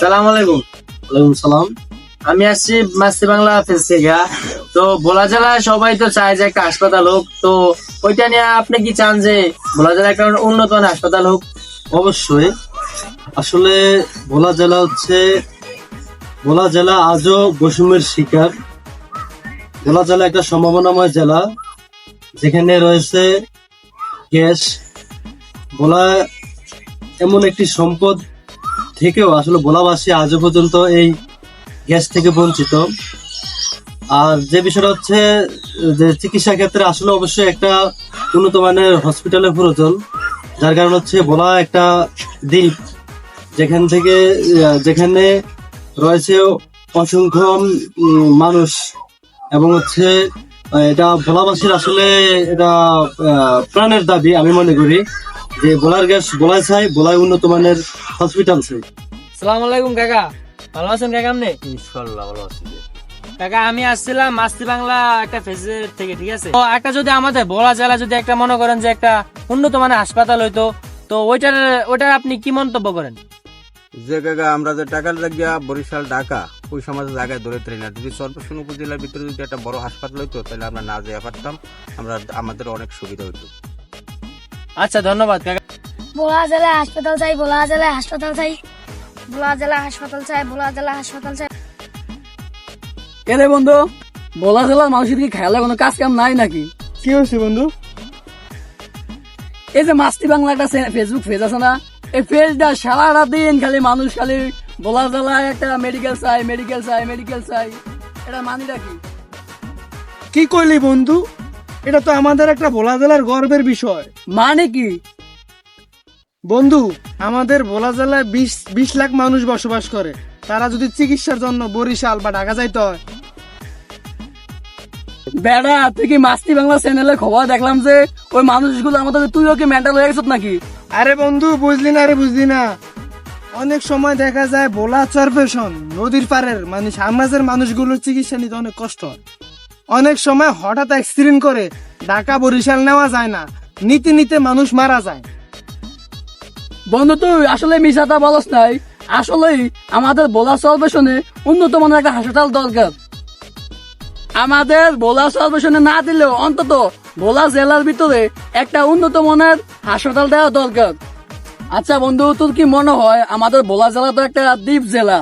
সালাম আলাইকুম। ওয়ালাইকুম সালাম। আমি আসছি মাসি বাংলা থেকে। তো ভোলা জেলায় সবাই তো চায় যে একটা হাসপাতাল হোক। তো ওইটা নিয়ে আপনি কি চান যে ভোলা জেলায় একটা উন্নত হাসপাতাল হোক? অবশ্যই। আসলে ভোলা জেলা হচ্ছে ভোলা জেলা আজও বৈষম্যের শিকার। ভোলা জেলা একটা সম্ভাবনাময় জেলা। যেখানে রয়েছে গ্যাস। ভোলা এমন একটি সম্পদ থেকেও আসলে ভোলাবাসী আজও পর্যন্ত এই গ্যাস থেকে বঞ্চিত। আর যে বিষয়টা হচ্ছে, যে চিকিৎসা ক্ষেত্রে আসলে অবশ্যই একটা উন্নত মানের হসপিটালের প্রয়োজন, যার কারণ হচ্ছে ভোলা একটা দ্বীপ, যেখান থেকে যেখানে রয়েছে অসংখ্য মানুষ এবং হচ্ছে এটা ভোলাবাসীর আসলে এটা প্রাণের দাবি, আমি মনে করি। যে ভোলার গ্যাস ভোলায় চাই ভোলায় উন্নত মানের হসপিটাল চাই। সালাম আলাইকুম কাকা। ভালো আছেন কাকা আপনি? ইনশাল্লাহ ভালো আছি কাকা আমি আসছিলাম মাস্তি বাংলা একটা ফেসের থেকে ঠিক আছে? তো একটা যদি আমাদের ভোলা জেলা যদি একটা মনে করেন যে একটা উন্নত মানের হাসপাতাল হইতো তো ওইটার ওইটার আপনি কি মন্তব্য করেন? যে জায়গা আমরা যে টাকা লাগিয়া বরিশাল ঢাকা ওই সমাজের জায়গায় ধরে তৈরি না। যদি সর্বসন উপজেলার ভিতরে যদি একটা বড় হাসপাতাল হইতো তাহলে আমরা না যেতে পারতাম। আমরা আমাদের অনেক সুবিধা হইতো। আচ্ছা ধন্যবাদ কাকা। ভোলা জেলায় হাসপাতাল চাই ভোলা জেলায় হাসপাতাল চাই ভোলা জেলা হাসপাতাল চাই ভোলা জেলা হাসপাতাল চাই। এরে বন্ধু? বলা জেলার মানুষের কি খেয়ালে কোনো কাজ কাম নাই নাকি? কি হয়েছে বন্ধু? এই যে মাস্তি বাংলা একটা ফেসবুক পেজ আছে না এই পেজটা সারা দিন খালি মানুষ খালি বলা জেলায় একটা মেডিকেল চাই মেডিকেল চাই মেডিকেল চাই। এটা মানি রাখি কি করলি বন্ধু? এটা তো আমাদের একটা ভোলা জেলার গর্বের বিষয়। মানে কি? বন্ধু আমাদের ভোলা জেলায় বিশ বিশ লাখ মানুষ বসবাস করে। তারা যদি চিকিৎসার জন্য বরিশাল বা ঢাকা যাইতে হয়। বেড়া তুই কি মাস্তি বাংলা চ্যানেলে খবর দেখলাম যে ওই মানুষগুলো আমাদের তুইও কি মেন্টাল হয়ে গেছত নাকি? আরে বন্ধু বুঝলি না আরে বুঝলি না। অনেক সময় দেখা যায় ভোলা চরপেশন নদীর পাড়ের মানে সামরাজের মানুষগুলোর চিকিৎসা নিতে অনেক কষ্ট হয়। অনেক সময় হঠাৎ অ্যাক্সিডেন্ট করে ঢাকা বরিশাল নেওয়া যায় না। নিতে নিতে মানুষ মারা যায়। বন্ধু তুই আসলে মিশাটা বলস নাই। আসলেই আমাদের বোলা সর্বেশনে উন্নত মানের একটা হাসপাতাল দরকার। আমাদের বোলা সর্বেশনে না দিলেও অন্তত বোলা জেলার ভিতরে একটা উন্নত মানের হাসপাতাল দেওয়া দরকার। আচ্ছা বন্ধু, তোর কি মনে হয় আমাদের বোলা জেলা তো একটা দ্বীপ জেলা?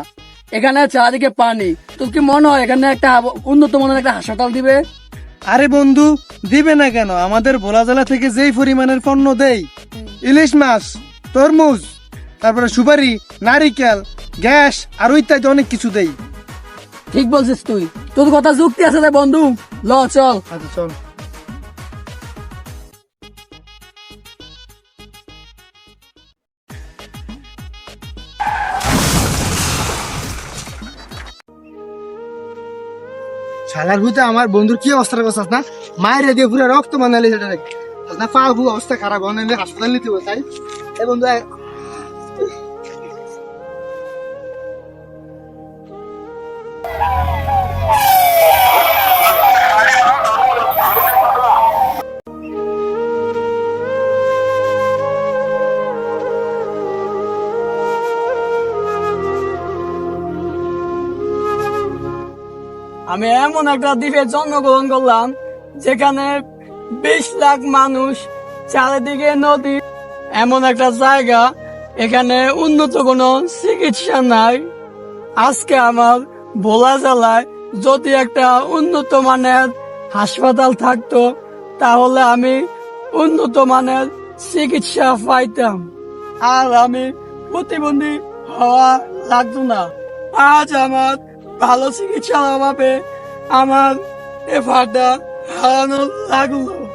এখানে চারিদিকে পানি। তোর কি মনে হয় এখানে একটা উন্নত মানের একটা হাসপাতাল দিবে? আরে বন্ধু, দিবে না কেন? আমাদের ভোলা জেলা থেকে যেই পরিমাণের পণ্য দেই, ইলিশ মাছ তরমুজ তারপরে সুপারি নারিকেল গ্যাস আর ইত্যাদি অনেক কিছু দেই। ঠিক বলছিস তুই। তোর কথা যুক্তি আছে রে বন্ধু। ল চল। আচ্ছা চল। শালার ভূতে আমার বন্ধুর কি অবস্থা করছিস না? মায়ের দিয়ে পুরো রক্ত বানালি সেটা না পা অবস্থা খারাপ অনেক হাসপাতাল নিতে হবে তাই? এ বন্ধু আমি এমন একটা দ্বীপে জন্মগ্রহণ করলাম যেখানে বিশ লাখ মানুষ চারিদিকে নদী এমন একটা জায়গা এখানে উন্নত কোনো চিকিৎসা নাই। আজকে আমার ভোলা জেলায় যদি একটা উন্নত মানের হাসপাতাল থাকতো, তাহলে আমি উন্নত মানের চিকিৎসা পাইতাম। আর আমি প্রতিবন্ধী হওয়া লাগতো না। আজ আমার ভালো চিকিৎসার অভাবে আমার এফারটা হারানো লাগল।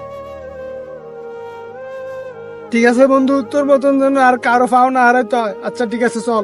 ঠিক আছে বন্ধু, তোর মতন যেন আর কারও পাও না আর আচ্ছা ঠিক আছে, চল।